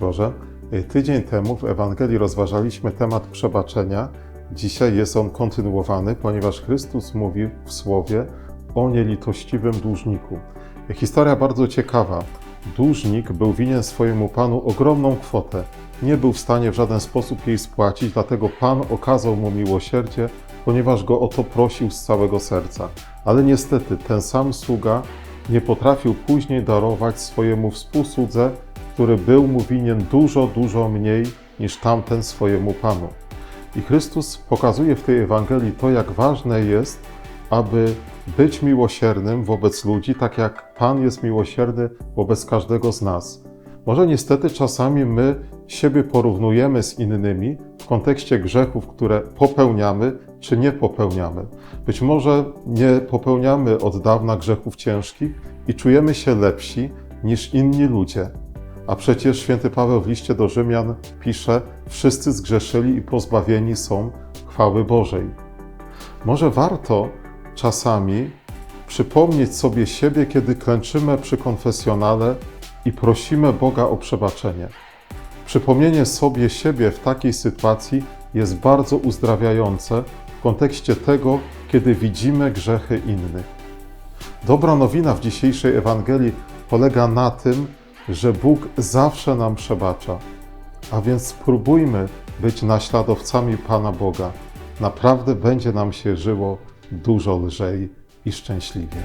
Boże. Tydzień temu w Ewangelii rozważaliśmy temat przebaczenia. Dzisiaj jest on kontynuowany, ponieważ Chrystus mówi w słowie o nielitościwym dłużniku. Historia bardzo ciekawa. Dłużnik był winien swojemu panu ogromną kwotę. Nie był w stanie w żaden sposób jej spłacić, dlatego pan okazał mu miłosierdzie, ponieważ go o to prosił z całego serca. Ale niestety ten sam sługa nie potrafił później darować swojemu współsłudze, który był mu winien dużo, dużo mniej niż tamten swojemu panu. I Chrystus pokazuje w tej Ewangelii to, jak ważne jest, aby być miłosiernym wobec ludzi, tak jak Pan jest miłosierny wobec każdego z nas. Może niestety czasami my siebie porównujemy z innymi w kontekście grzechów, które popełniamy czy nie popełniamy. Być może nie popełniamy od dawna grzechów ciężkich i czujemy się lepsi niż inni ludzie. A przecież święty Paweł w liście do Rzymian pisze: Wszyscy zgrzeszyli i pozbawieni są chwały Bożej. Może warto czasami przypomnieć sobie siebie, kiedy klęczymy przy konfesjonale i prosimy Boga o przebaczenie. Przypomnienie sobie siebie w takiej sytuacji jest bardzo uzdrawiające w kontekście tego, kiedy widzimy grzechy innych. Dobra nowina w dzisiejszej Ewangelii polega na tym, że Bóg zawsze nam przebacza. A więc spróbujmy być naśladowcami Pana Boga. Naprawdę będzie nam się żyło dużo lżej i szczęśliwie.